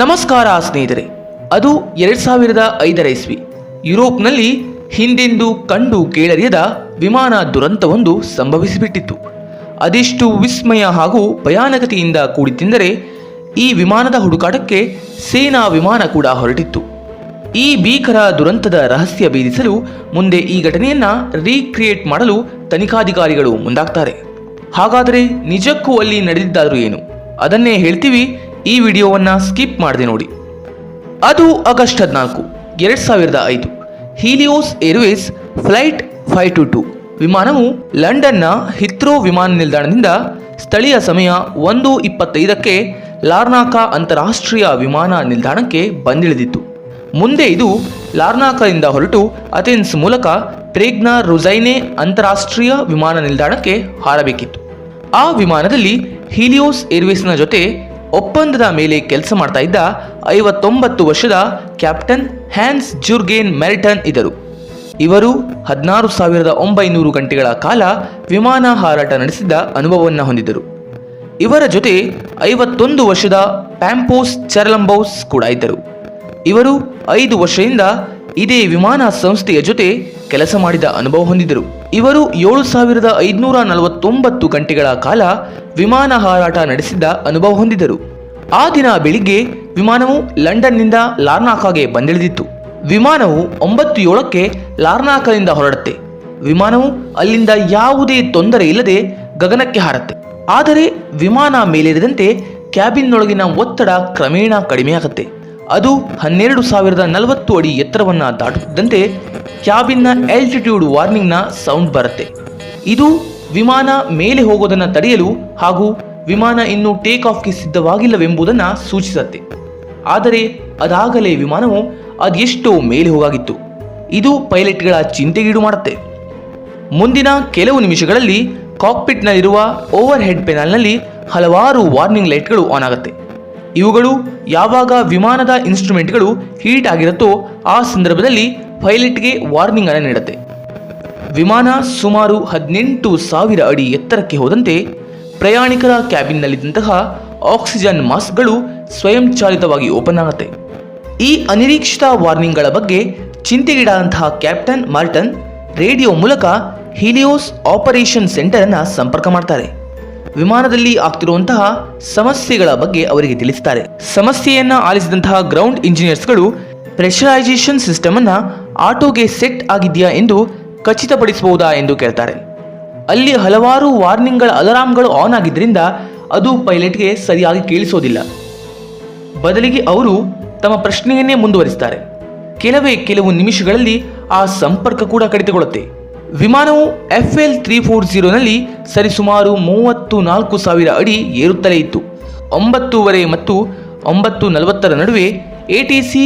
ನಮಸ್ಕಾರ ಸ್ನೇಹಿತರೆ, ಅದು ಎರಡ್ ಸಾವಿರದ ಐದರ ಇಸ್ವಿ. ಯುರೋಪ್ನಲ್ಲಿ ಹಿಂದೆಂದು ಕಂಡು ಕೇಳರಿಯದ ವಿಮಾನ ದುರಂತವೊಂದು ಸಂಭವಿಸಿಬಿಟ್ಟಿತ್ತು. ಅದೆಷ್ಟು ವಿಸ್ಮಯ ಹಾಗೂ ಭಯಾನಕತೆಯಿಂದ ಕೂಡಿತ್ತೆಂದರೆ, ಈ ವಿಮಾನದ ಹುಡುಕಾಟಕ್ಕೆ ಸೇನಾ ವಿಮಾನ ಕೂಡ ಹೊರಟಿತ್ತು. ಈ ಭೀಕರ ದುರಂತದ ರಹಸ್ಯ ಭೇದಿಸಲು ಮುಂದೆ ಈ ಘಟನೆಯನ್ನ ರೀಕ್ರಿಯೇಟ್ ಮಾಡಲು ತನಿಖಾಧಿಕಾರಿಗಳು ಮುಂದಾಗ್ತಾರೆ. ಹಾಗಾದರೆ ನಿಜಕ್ಕೂ ಅಲ್ಲಿ ನಡೆದಿದ್ದಾದರೂ ಏನು? ಅದನ್ನೇ ಹೇಳ್ತೀವಿ ಈ ವಿಡಿಯೋವನ್ನು ಸ್ಕಿಪ್ ಮಾಡದೆ ನೋಡಿ. ಅದು ಆಗಸ್ಟ್ ಹದಿನಾಲ್ಕು, ಎರಡು ಸಾವಿರದ ಐದು. Helios Airways flight five two two. ವಿಮಾನವು ಲಂಡನ್ನ ಹಿತ್ರೋ ವಿಮಾನ ನಿಲ್ದಾಣದಿಂದ ಸ್ಥಳೀಯ ಸಮಯ ಒಂದು ಇಪ್ಪತ್ತೈದಕ್ಕೆ ಲಾರ್ನಾಕಾ ಅಂತಾರಾಷ್ಟ್ರೀಯ ವಿಮಾನ ನಿಲ್ದಾಣಕ್ಕೆ ಬಂದಿಳಿದಿತ್ತು. ಮುಂದೆ ಇದು ಲಾರ್ನಾಕಾದಿಂದ ಹೊರಟು ಅಥೆನ್ಸ್ ಮೂಲಕ ಪ್ರೇಗ್ನ ರುಜೈನೆ ಅಂತಾರಾಷ್ಟ್ರೀಯ ವಿಮಾನ ನಿಲ್ದಾಣಕ್ಕೆ ಹಾರಬೇಕಿತ್ತು. ಆ ವಿಮಾನದಲ್ಲಿ ಹೀಲಿಯೋಸ್ ಏರ್ವೇಸ್ನ ಜೊತೆ ಒಪ್ಪಂದದ ಮೇಲೆ ಕೆಲಸ ಮಾಡ್ತಾ ಇದ್ದ ಐವತ್ತೊಂಬತ್ತು ವರ್ಷದ ಕ್ಯಾಪ್ಟನ್ ಹ್ಯಾನ್ಸ್ ಜುರ್ಗೇನ್ ಮೆರಿಟನ್ ಇದ್ದರು. ಇವರು ಹದಿನಾರು ಸಾವಿರದ ಒಂಬೈನೂರು ಗಂಟೆಗಳ ಕಾಲ ವಿಮಾನ ಹಾರಾಟ ನಡೆಸಿದ ಅನುಭವವನ್ನು ಹೊಂದಿದ್ದರು. ಇವರ ಜೊತೆ ಐವತ್ತೊಂದು ವರ್ಷದ ಪ್ಯಾಂಪೋಸ್ ಚರ್ಲಂಬೌಸ್ ಕೂಡ ಇದ್ದರು. ಇವರು ಐದು ವರ್ಷದಿಂದ ಇದೇ ವಿಮಾನ ಸಂಸ್ಥೆಯ ಜೊತೆ ಕೆಲಸ ಮಾಡಿದ ಅನುಭವ ಹೊಂದಿದರು. ಇವರು ಏಳು ಸಾವಿರದ ಐದುನೂರ ನಲವತ್ತೊಂಬತ್ತು ಗಂಟೆಗಳ ಕಾಲ ವಿಮಾನ ಹಾರಾಟ ನಡೆಸಿದ್ದ ಅನುಭವ ಹೊಂದಿದರು. ಆ ದಿನ ಬೆಳಿಗ್ಗೆ ವಿಮಾನವು ಲಂಡನ್ನಿಂದ ಲಾರ್ನಾಕಾಗೆ ಬಂದಿಳಿದಿತ್ತು. ವಿಮಾನವು ಒಂಬತ್ತು ಏಳಕ್ಕೆ ಲಾರ್ನಾಕದಿಂದ ಹೊರಡುತ್ತೆ. ವಿಮಾನವು ಅಲ್ಲಿಂದ ಯಾವುದೇ ತೊಂದರೆ ಇಲ್ಲದೆ ಗಗನಕ್ಕೆ ಹಾರತ್ತೆ. ಆದರೆ ವಿಮಾನ ಮೇಲೇರಿದಂತೆ ಕ್ಯಾಬಿನ್ನೊಳಗಿನ ಒತ್ತಡ ಕ್ರಮೇಣ ಕಡಿಮೆಯಾಗುತ್ತೆ. ಅದು ಹನ್ನೆರಡು ಸಾವಿರದ ನಲವತ್ತು ಅಡಿ ಎತ್ತರವನ್ನು ದಾಟುತ್ತಿದ್ದಂತೆ ಕ್ಯಾಬಿನ್ನ ಆಲ್ಟಿಟ್ಯೂಡ್ ವಾರ್ನಿಂಗ್ನ ಸೌಂಡ್ ಬರುತ್ತೆ. ಇದು ವಿಮಾನ ಮೇಲೆ ಹೋಗೋದನ್ನು ತಡೆಯಲು ಹಾಗೂ ವಿಮಾನ ಇನ್ನೂ ಟೇಕ್ ಆಫ್ಗೆ ಸಿದ್ಧವಾಗಿಲ್ಲವೆಂಬುದನ್ನು ಸೂಚಿಸುತ್ತೆ. ಆದರೆ ಅದಾಗಲೇ ವಿಮಾನವು ಅದೆಷ್ಟೋ ಮೇಲೆ ಹೋಗಾಗಿತ್ತು. ಇದು ಪೈಲಟ್ಗಳ ಚಿಂತೆಗೀಡು ಮಾಡುತ್ತೆ. ಮುಂದಿನ ಕೆಲವು ನಿಮಿಷಗಳಲ್ಲಿ ಕಾಕ್ಪಿಟ್ನಲ್ಲಿರುವ ಓವರ್ ಹೆಡ್ ಪೆನಲ್ನಲ್ಲಿ ಹಲವಾರು ವಾರ್ನಿಂಗ್ ಲೈಟ್ಗಳು ಆನ್ ಆಗುತ್ತೆ. ಇವುಗಳು ಯಾವಾಗ ವಿಮಾನದ ಇನ್ಸ್ಟ್ರೂಮೆಂಟ್ಗಳು ಹೀಟ್ ಆಗಿರುತ್ತೋ ಆ ಸಂದರ್ಭದಲ್ಲಿ ಪೈಲಟ್ಗೆ ವಾರ್ನಿಂಗ್ ಅನ್ನು ನೀಡುತ್ತೆ. ವಿಮಾನ ಸುಮಾರು ಹದಿನೆಂಟು ಸಾವಿರ ಅಡಿ ಎತ್ತರಕ್ಕೆ ಹೋದಂತೆ ಪ್ರಯಾಣಿಕರ ಕ್ಯಾಬಿನ್ನಲ್ಲಿದ್ದಂತಹ ಆಕ್ಸಿಜನ್ ಮಾಸ್ಕ್ಗಳು ಸ್ವಯಂಚಾಲಿತವಾಗಿ ಓಪನ್ ಆಗುತ್ತೆ. ಈ ಅನಿರೀಕ್ಷಿತ ವಾರ್ನಿಂಗ್ಗಳ ಬಗ್ಗೆ ಚಿಂತೆಗೀಡಾದಂತಹ ಕ್ಯಾಪ್ಟನ್ ಮಾರ್ಟನ್ ರೇಡಿಯೋ ಮೂಲಕ ಹೀಲಿಯೋಸ್ ಆಪರೇಷನ್ ಸೆಂಟರ್ ಅನ್ನ ಸಂಪರ್ಕ ಮಾಡ್ತಾರೆ. ವಿಮಾನದಲ್ಲಿ ಆಗ್ತಿರುವಂತಹ ಸಮಸ್ಯೆಗಳ ಬಗ್ಗೆ ಅವರಿಗೆ ತಿಳಿಸುತ್ತಾರೆ ಸಮಸ್ಯೆಯನ್ನ ಆಲಿಸಿದಂತಹ ಗ್ರೌಂಡ್ ಇಂಜಿನಿಯರ್ಸ್ಗಳು ಪ್ರೆಷರೈಸೇಷನ್ ಸಿಸ್ಟಮ್ ಅನ್ನ ಆಟೋಗೆ ಸೆಟ್ ಆಗಿದೆಯಾ ಎಂದು ಖಚಿತಪಡಿಸಬಹುದಾ ಎಂದು ಕೇಳ್ತಾರೆ. ಅಲ್ಲಿ ಹಲವಾರು ವಾರ್ನಿಂಗ್ಗಳ ಅಲಾರಾಮ್ಗಳು ಆನ್ ಆಗಿದ್ದರಿಂದ ಅದು ಪೈಲಟ್ಗೆ ಸರಿಯಾಗಿ ಕೇಳಿಸೋದಿಲ್ಲ. ಬದಲಿಗೆ ಅವರು ತಮ್ಮ ಪ್ರಶ್ನೆಯನ್ನೇ ಮುಂದುವರಿಸುತ್ತಾರೆ ಕೆಲವೇ ಕೆಲವು ನಿಮಿಷಗಳಲ್ಲಿ ಆ ಸಂಪರ್ಕ ಕೂಡ ಕಡಿತಗೊಳ್ಳುತ್ತೆ. ವಿಮಾನವು ಎಫ್ ಎಲ್ ತ್ರೀ ಫೋರ್ ಜೀರೋನಲ್ಲಿ ಸರಿಸುಮಾರು ಮೂವತ್ತು ನಾಲ್ಕು ಸಾವಿರ ಅಡಿ ಏರುತ್ತಲೇ ಇತ್ತು. ಒಂಬತ್ತೂವರೆ ಮತ್ತು ಒಂಬತ್ತು ನಲವತ್ತರ ನಡುವೆ ಎ ಟಿ ಸಿ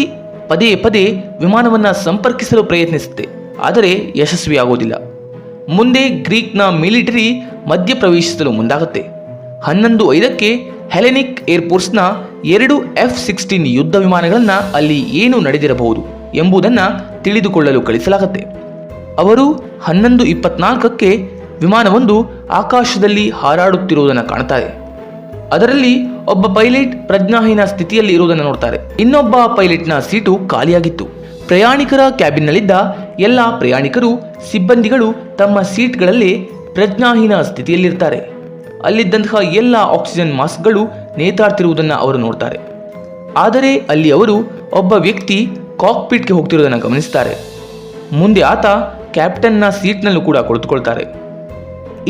ಪದೇ ಪದೇ ವಿಮಾನವನ್ನು ಸಂಪರ್ಕಿಸಲು ಪ್ರಯತ್ನಿಸುತ್ತೆ ಆದರೆ ಯಶಸ್ವಿಯಾಗೋದಿಲ್ಲ ಮುಂದೆ ಗ್ರೀಕ್ನ ಮಿಲಿಟರಿ ಮಧ್ಯಪ್ರವೇಶಿಸಲು ಮುಂದಾಗುತ್ತೆ. ಹನ್ನೊಂದು ಐದಕ್ಕೆ ಹೆಲೆನಿಕ್ ಏರ್ಫೋರ್ಸ್ನ ಎರಡು ಎಫ್ ಸಿಕ್ಸ್ಟೀನ್ ಯುದ್ಧ ವಿಮಾನಗಳನ್ನು ಅಲ್ಲಿ ಏನು ನಡೆದಿರಬಹುದು ಎಂಬುದನ್ನು ತಿಳಿದುಕೊಳ್ಳಲು ಕಳಿಸಲಾಗುತ್ತೆ. ಅವರು ಹನ್ನೊಂದು ಇಪ್ಪತ್ನಾಲ್ಕಕ್ಕೆ ವಿಮಾನವೊಂದು ಆಕಾಶದಲ್ಲಿ ಹಾರಾಡುತ್ತಿರುವುದನ್ನು ಕಾಣ್ತಾರೆ. ಅದರಲ್ಲಿ ಒಬ್ಬ ಪೈಲಟ್ ಪ್ರಜ್ಞಾಹೀನ ಸ್ಥಿತಿಯಲ್ಲಿ ಇರುವುದನ್ನು ನೋಡ್ತಾರೆ. ಇನ್ನೊಬ್ಬ ಪೈಲಟ್ನ ಸೀಟು ಖಾಲಿಯಾಗಿತ್ತು. ಪ್ರಯಾಣಿಕರ ಕ್ಯಾಬಿನ್ನಲ್ಲಿದ್ದ ಎಲ್ಲ ಪ್ರಯಾಣಿಕರು, ಸಿಬ್ಬಂದಿಗಳು ತಮ್ಮ ಸೀಟ್ಗಳಲ್ಲೇ ಪ್ರಜ್ಞಾಹೀನ ಸ್ಥಿತಿಯಲ್ಲಿರ್ತಾರೆ. ಅಲ್ಲಿದ್ದಂತಹ ಎಲ್ಲ ಆಕ್ಸಿಜನ್ ಮಾಸ್ಕ್ಗಳು ನೇತಾಡ್ತಿರುವುದನ್ನು ಅವರು ನೋಡ್ತಾರೆ. ಆದರೆ ಅಲ್ಲಿ ಅವರು ಒಬ್ಬ ವ್ಯಕ್ತಿ ಕಾಕ್ಪಿಟ್ಗೆ ಹೋಗ್ತಿರುವುದನ್ನು ಗಮನಿಸ್ತಾರೆ. ಮುಂದೆ ಆತ ಕ್ಯಾಪ್ಟನ್ನ ಸೀಟ್ನಲ್ಲೂ ಕೂಡ ಕುಳಿತುಕೊಳ್ತಾರೆ.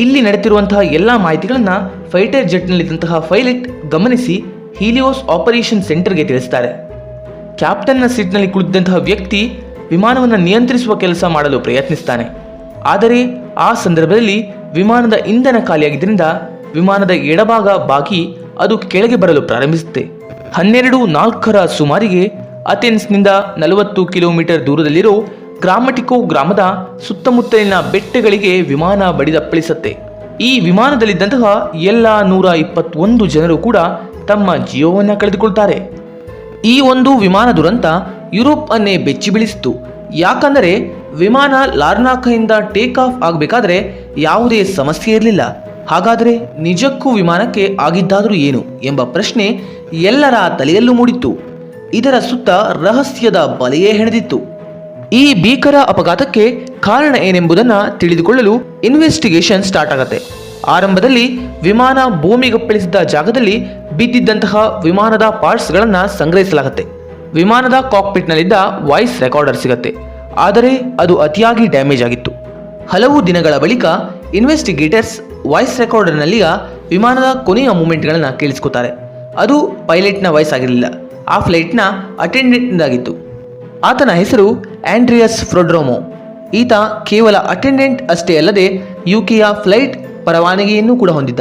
ಇಲ್ಲಿ ನಡೆತಿರುವಂತಹ ಎಲ್ಲ ಮಾಹಿತಿಗಳನ್ನು ಫೈಟರ್ ಜೆಟ್ನಲ್ಲಿದ್ದಂತಹ ಪೈಲಟ್ ಗಮನಿಸಿ ಹೀಲಿಯೋಸ್ ಆಪರೇಷನ್ ಸೆಂಟರ್ಗೆ ತಿಳಿಸ್ತಾರೆ. ಕ್ಯಾಪ್ಟನ್ನ ಸೀಟ್ನಲ್ಲಿ ಕುಳಿತಿದ್ದಂತಹ ವ್ಯಕ್ತಿ ವಿಮಾನವನ್ನು ನಿಯಂತ್ರಿಸುವ ಕೆಲಸ ಮಾಡಲು ಪ್ರಯತ್ನಿಸ್ತಾನೆ. ಆದರೆ ಆ ಸಂದರ್ಭದಲ್ಲಿ ವಿಮಾನದ ಇಂಧನ ಖಾಲಿಯಾಗಿದ್ದರಿಂದ ವಿಮಾನದ ಎಡಭಾಗ ಬಾಕಿ ಅದು ಕೆಳಗೆ ಬರಲು ಪ್ರಾರಂಭಿಸುತ್ತೆ. ಹನ್ನೆರಡು ನಾಲ್ಕರ ಸುಮಾರಿಗೆ ಅಥೆನ್ಸ್ನಿಂದ ನಲವತ್ತು ಕಿಲೋಮೀಟರ್ ದೂರದಲ್ಲಿರೋ ಗ್ರಾಮಟಿಕೋ ಗ್ರಾಮದ ಸುತ್ತಮುತ್ತಲಿನ ಬೆಟ್ಟಗಳಿಗೆ ವಿಮಾನ ಬಡಿದಪ್ಪಳಿಸುತ್ತೆ. ಈ ವಿಮಾನದಲ್ಲಿದ್ದಂತಹ ಎಲ್ಲ ನೂರ ಇಪ್ಪತ್ತೊಂದು ಜನರು ಕೂಡ ತಮ್ಮ ಜೀವವನ್ನು ಕಳೆದುಕೊಳ್ತಾರೆ. ಈ ಒಂದು ವಿಮಾನ ದುರಂತ ಯುರೋಪ್ ಅನ್ನೇ ಬೆಚ್ಚಿ ಬೀಳಿಸಿತು ಯಾಕಂದರೆ ವಿಮಾನ ಲಾರ್ನಾಕದಿಂದ ಟೇಕ್ ಆಫ್ ಆಗಬೇಕಾದ್ರೆ ಯಾವುದೇ ಸಮಸ್ಯೆ ಇರಲಿಲ್ಲ. ಹಾಗಾದರೆ ನಿಜಕ್ಕೂ ವಿಮಾನಕ್ಕೆ ಆಗಿದ್ದಾದರೂ ಏನು ಎಂಬ ಪ್ರಶ್ನೆ ಎಲ್ಲರ ತಲೆಯಲ್ಲೂ ಮೂಡಿತ್ತು. ಇದರ ಸುತ್ತ ರಹಸ್ಯದ ಬಲೆಯೇ ಹೆಣೆದಿತ್ತು. ಈ ಭೀಕರ ಅಪಘಾತಕ್ಕೆ ಕಾರಣ ಏನೆಂಬುದನ್ನು ತಿಳಿದುಕೊಳ್ಳಲು ಇನ್ವೆಸ್ಟಿಗೇಷನ್ ಸ್ಟಾರ್ಟ್ ಆಗತ್ತೆ. ಆರಂಭದಲ್ಲಿ ವಿಮಾನ ಭೂಮಿಗಪ್ಪಳಿಸಿದ್ದ ಜಾಗದಲ್ಲಿ ಬಿದ್ದಿದ್ದಂತಹ ವಿಮಾನದ ಪಾರ್ಟ್ಸ್ಗಳನ್ನು ಸಂಗ್ರಹಿಸಲಾಗುತ್ತೆ. ವಿಮಾನದ ಕಾಕ್ಪಿಟ್ನಲ್ಲಿದ್ದ ವಾಯ್ಸ್ ರೆಕಾರ್ಡರ್ ಸಿಗತ್ತೆ. ಆದರೆ ಅದು ಅತಿಯಾಗಿ ಡ್ಯಾಮೇಜ್ ಆಗಿತ್ತು. ಹಲವು ದಿನಗಳ ಬಳಿಕ ಇನ್ವೆಸ್ಟಿಗೇಟರ್ಸ್ ವಾಯ್ಸ್ ರೆಕಾರ್ಡರ್ನಲ್ಲಿಯ ವಿಮಾನದ ಕೊನೆಯ ಮೂಮೆಂಟ್ಗಳನ್ನು ಕೇಳಿಸ್ಕೊತಾರೆ. ಅದು ಪೈಲಟ್ನ ವಾಯ್ಸ್ ಆಗಿರಲಿಲ್ಲ. ಆ ಫ್ಲೈಟ್ನ ಅಟೆಂಡೆಂಟ್ನಿಂದಾಗಿತ್ತು ಆತನ ಹೆಸರು ಆಂಡ್ರಿಯಸ್ ಫ್ರೊಡ್ರೋಮೊ. ಈತ ಕೇವಲ ಅಟೆಂಡೆಂಟ್ ಅಷ್ಟೇ ಅಲ್ಲದೆ ಯುಕೆಯ ಫ್ಲೈಟ್ ಪರವಾನಗಿಯನ್ನು ಕೂಡ ಹೊಂದಿದ್ದ.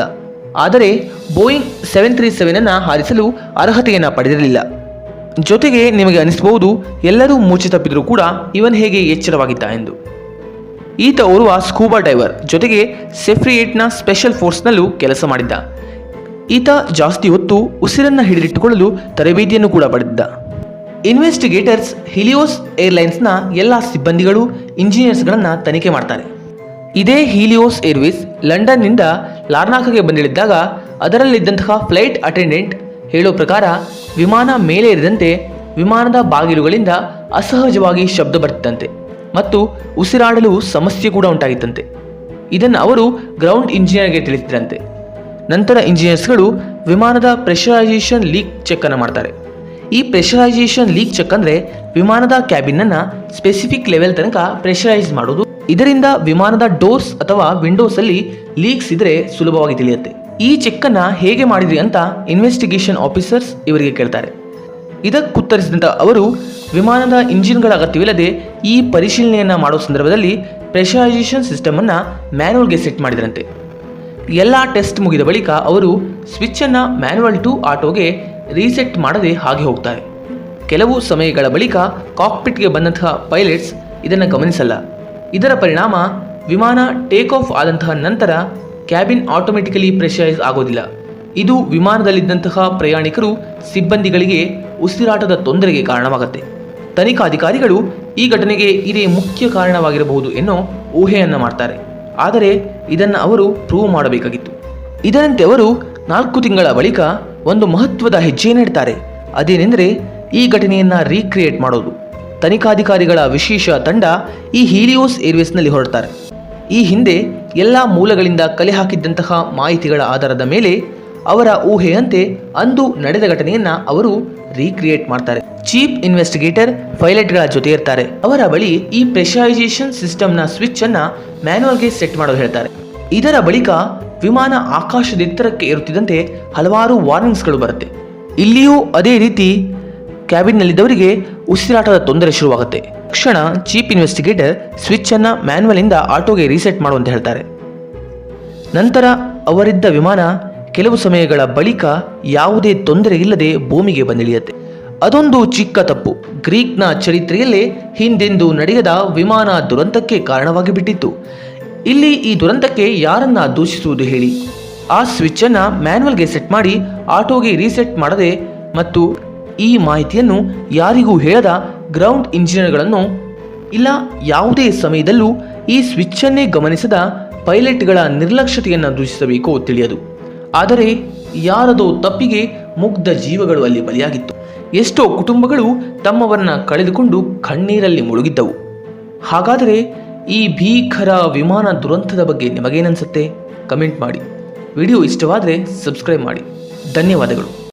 ಆದರೆ ಬೋಯಿಂಗ್ ಸೆವೆನ್ ತ್ರೀ ಸೆವೆನನ್ನು ಹಾರಿಸಲು ಅರ್ಹತೆಯನ್ನು ಪಡೆದಿರಲಿಲ್ಲ. ಜೊತೆಗೆ ನಿಮಗೆ ಅನಿಸಬಹುದು, ಎಲ್ಲರೂ ಮೂಚೆ ತಪ್ಪಿದರೂ ಕೂಡ ಇವನ್ ಹೇಗೆ ಎಚ್ಚರವಾಗಿದ್ದ ಎಂದು. ಈತ ಓರ್ವ ಸ್ಕೂಬಾ ಡೈವರ್ ಜೊತೆಗೆ ಸೆಫ್ರಿಯೇಟ್ನ ಸ್ಪೆಷಲ್ ಫೋರ್ಸ್ನಲ್ಲೂ ಕೆಲಸ ಮಾಡಿದ್ದ. ಈತ ಜಾಸ್ತಿ ಹೊತ್ತು ಉಸಿರನ್ನು ಹಿಡಿದಿಟ್ಟುಕೊಳ್ಳಲು ತರಬೇತಿಯನ್ನು ಕೂಡ ಪಡೆದಿದ್ದ. ಇನ್ವೆಸ್ಟಿಗೇಟರ್ಸ್ ಹಿಲಿಯೋಸ್ ಏರ್ಲೈನ್ಸ್ನ ಎಲ್ಲ ಸಿಬ್ಬಂದಿಗಳು, ಇಂಜಿನಿಯರ್ಸ್ಗಳನ್ನು ತನಿಖೆ ಮಾಡ್ತಾರೆ. ಇದೇ ಹೀಲಿಯೋಸ್ ಏರ್ವೇಸ್ ಲಂಡನ್ನಿಂದ ಲಾರ್ನಾಕಗೆ ಬಂದಿಳಿದ್ದಾಗ ಅದರಲ್ಲಿದ್ದಂತಹ ಫ್ಲೈಟ್ ಅಟೆಂಡೆಂಟ್ ಹೇಳೋ ಪ್ರಕಾರ ವಿಮಾನ ಮೇಲೆ ಇರಿದಂತೆ ವಿಮಾನದ ಬಾಗಿಲುಗಳಿಂದ ಅಸಹಜವಾಗಿ ಶಬ್ದ ಬರ್ತಿತ್ತಂತೆ ಮತ್ತು ಉಸಿರಾಡಲು ಸಮಸ್ಯೆ ಕೂಡ ಉಂಟಾಗಿತ್ತಂತೆ. ಇದನ್ನು ಅವರು ಗ್ರೌಂಡ್ ಇಂಜಿನಿಯರ್ಗೆ ತಿಳಿಸಿದ್ರಂತೆ. ನಂತರ ಇಂಜಿನಿಯರ್ಸ್ಗಳು ವಿಮಾನದ ಪ್ರೆಷರೈಸೇಷನ್ ಲೀಕ್ ಚೆಕ್ ಅನ್ನು ಮಾಡ್ತಾರೆ. ಈ ಪ್ರೆಷರೈಸೇಷನ್ ಲೀಕ್ ಚೆಕ್ ಅಂದ್ರೆ ವಿಮಾನದ ಕ್ಯಾಬಿನ್ ಅನ್ನ ಸ್ಪೆಸಿಫಿಕ್ ಲೆವೆಲ್ ತನಕ ಪ್ರೆಷರೈಸ್ ಮಾಡೋದು. ಇದರಿಂದ ವಿಮಾನದ ಡೋರ್ಸ್ ಅಥವಾ ವಿಂಡೋಸ್ ಅಲ್ಲಿ ಲೀಕ್ಸ್ ಇದ್ರೆ ಸುಲಭವಾಗಿ ತಿಳಿಯುತ್ತೆ. ಈ ಚೆಕ್ ಅನ್ನ ಹೇಗೆ ಮಾಡಿದ್ರಿ ಅಂತ ಇನ್ವೆಸ್ಟಿಗೇಷನ್ ಆಫೀಸರ್ಸ್ ಇವರಿಗೆ ಕೇಳ್ತಾರೆ. ಇದಕ್ಕುತ್ತರಿಸಿದಂಥ ಅವರು, ವಿಮಾನದ ಇಂಜಿನ್ಗಳ ಅಗತ್ಯವಿಲ್ಲದೆ ಈ ಪರಿಶೀಲನೆಯನ್ನ ಮಾಡೋ ಸಂದರ್ಭದಲ್ಲಿ ಪ್ರೆಷರೈಸೇಷನ್ ಸಿಸ್ಟಮ್ ಅನ್ನ ಮ್ಯಾನುವಲ್ಗೆ ಸೆಟ್ ಮಾಡಿದ್ರಂತೆ. ಎಲ್ಲ ಟೆಸ್ಟ್ ಮುಗಿದ ಬಳಿಕ ಅವರು ಸ್ವಿಚ್ಚನ್ನು ಮ್ಯಾನುವಲ್ ಟು ಆಟೋಗೆ ರೀಸೆಟ್ ಮಾಡದೆ ಹಾಗೆ ಹೋಗ್ತಾರೆ. ಕೆಲವು ಸಮಯಗಳ ಬಳಿಕ ಕಾಕ್ಪಿಟ್ಗೆ ಬಂದಂತಹ ಪೈಲಟ್ಸ್ ಇದನ್ನು ಗಮನಿಸಲ್ಲ. ಇದರ ಪರಿಣಾಮ ವಿಮಾನ ಟೇಕ್ ಆಫ್ ಆದಂತಹ ನಂತರ ಕ್ಯಾಬಿನ್ ಆಟೋಮೆಟಿಕಲಿ ಪ್ರೆಷರೈಸ್ ಆಗೋದಿಲ್ಲ. ಇದು ವಿಮಾನದಲ್ಲಿದ್ದಂತಹ ಪ್ರಯಾಣಿಕರು ಸಿಬ್ಬಂದಿಗಳಿಗೆ ಉಸಿರಾಟದ ತೊಂದರೆಗೆ ಕಾರಣವಾಗುತ್ತೆ. ತನಿಖಾಧಿಕಾರಿಗಳು ಈ ಘಟನೆಗೆ ಇದೇ ಮುಖ್ಯ ಕಾರಣವಾಗಿರಬಹುದು ಎನ್ನೋ ಊಹೆಯನ್ನು ಮಾಡ್ತಾರೆ. ಆದರೆ ಇದನ್ನು ಅವರು ಪ್ರೂವ್ ಮಾಡಬೇಕಾಗಿತ್ತು. ಇದರಂತೆ ಅವರು ನಾಲ್ಕು ತಿಂಗಳ ಬಳಿಕ ಒಂದು ಮಹತ್ವದ ಹೆಜ್ಜೆ ನೀಡ್ತಾರೆ. ಅದೇನೆಂದರೆ ಈ ಘಟನೆಯನ್ನು ರೀಕ್ರಿಯೇಟ್ ಮಾಡೋದು. ತನಿಖಾಧಿಕಾರಿಗಳ ವಿಶೇಷ ತಂಡ ಈ ಹೀಲಿಯೋಸ್ ಏರ್ವೇಸ್ನಲ್ಲಿ ಹೊರಡ್ತಾರೆ. ಈ ಹಿಂದೆ ಎಲ್ಲ ಮೂಲಗಳಿಂದ ಕಲೆ ಹಾಕಿದ್ದಂತಹ ಮಾಹಿತಿಗಳ ಆಧಾರದ ಮೇಲೆ ಅವರ ಊಹೆಯಂತೆ ಅಂದು ನಡೆದ ಘಟನೆಯನ್ನ ಅವರು ರೀಕ್ರಿಯೇಟ್ ಮಾಡ್ತಾರೆ. ಚೀಫ್ ಇನ್ವೆಸ್ಟಿಗೇಟರ್ ಪೈಲಟ್ಗಳ ಜೊತೆ ಇರ್ತಾರೆ. ಅವರ ಬಳಿ ಈ ಪ್ರೆಷರೈಸೇಷನ್ ಸಿಸ್ಟಮ್ನ ಸ್ವಿಚ್ ಅನ್ನ ಮ್ಯಾನುವಲ್ಗೆ ಸೆಟ್ ಮಾಡೋದು ಹೇಳ್ತಾರೆ. ಇದರ ಬಳಿಕ ವಿಮಾನ ಆಕಾಶದ ಎತ್ತರಕ್ಕೆ ಏರುತ್ತಿದ್ದಂತೆ ಹಲವಾರು ವಾರ್ನಿಂಗ್ಸ್ಗಳು ಬರುತ್ತೆ. ಇಲ್ಲಿಯೂ ಅದೇ ರೀತಿ ಕ್ಯಾಬಿನ್ನಲ್ಲಿದ್ದವರಿಗೆ ಉಸಿರಾಟದ ತೊಂದರೆ ಶುರುವಾಗುತ್ತೆ. ತಕ್ಷಣ ಚೀಫ್ ಇನ್ವೆಸ್ಟಿಗೇಟರ್ ಸ್ವಿಚ್ ಅನ್ನ ಮ್ಯಾನ್ಯಲ್ ಇಂದ ಆಟೋಗೆ ರೀಸೆಟ್ ಮಾಡುವಂತೆ ಹೇಳ್ತಾರೆ. ನಂತರ ಅವರಿದ್ದ ವಿಮಾನ ಕೆಲವು ಸಮಯಗಳ ಬಳಿಕ ಯಾವುದೇ ತೊಂದರೆ ಇಲ್ಲದೆ ಭೂಮಿಗೆ ಬಂದಿಳಿಯುತ್ತೆ. ಅದೊಂದು ಚಿಕ್ಕ ತಪ್ಪು. ಗ್ರೀಕ್ನ ಚರಿತ್ರೆಯಲ್ಲೇ ಹಿಂದೆಂದೂ ನಡೆಯದ ವಿಮಾನ ದುರಂತಕ್ಕೆ ಕಾರಣವಾಗಿ ಬಿಟ್ಟಿತ್ತು. ಇಲ್ಲಿ ಈ ದುರಂತಕ್ಕೆ ಯಾರನ್ನ ದೂಷಿಸುವುದು ಹೇಳಿ? ಆ ಸ್ವಿಚ್ ಅನ್ನ ಮ್ಯಾನ್ಯಲ್ಗೆ ಸೆಟ್ ಮಾಡಿ ಆಟೋಗೆ ರೀಸೆಟ್ ಮಾಡದೆ ಮತ್ತು ಈ ಮಾಹಿತಿಯನ್ನು ಯಾರಿಗೂ ಹೇಳದ ಗ್ರೌಂಡ್ ಇಂಜಿನಿಯರ್ಗಳನ್ನು ಇಲ್ಲ, ಯಾವುದೇ ಸಮಯದಲ್ಲೂ ಈ ಸ್ವಿಚ್ ಅನ್ನೇ ಗಮನಿಸದ ಪೈಲಟ್ಗಳ ನಿರ್ಲಕ್ಷ್ಯತೆಯನ್ನು ದೂಷಿಸಬೇಕೋ ತಿಳಿಯದು. ಆದರೆ ಯಾರದೋ ತಪ್ಪಿಗೆ ಮುಗ್ಧ ಜೀವಗಳು ಅಲ್ಲಿ ಬಲಿಯಾಗಿತ್ತು. ಎಷ್ಟೋ ಕುಟುಂಬಗಳು ತಮ್ಮವರನ್ನ ಕಳೆದುಕೊಂಡು ಕಣ್ಣೀರಲ್ಲಿ ಮುಳುಗಿದ್ದವು. ಹಾಗಾದರೆ ಈ ಭೀಕರ ವಿಮಾನ ದುರಂತದ ಬಗ್ಗೆ ನಿಮಗೇನನ್ಸುತ್ತೆ? ಕಮೆಂಟ್ ಮಾಡಿ. ವಿಡಿಯೋ ಇಷ್ಟವಾದರೆ ಸಬ್ಸ್ಕ್ರೈಬ್ ಮಾಡಿ. ಧನ್ಯವಾದಗಳು.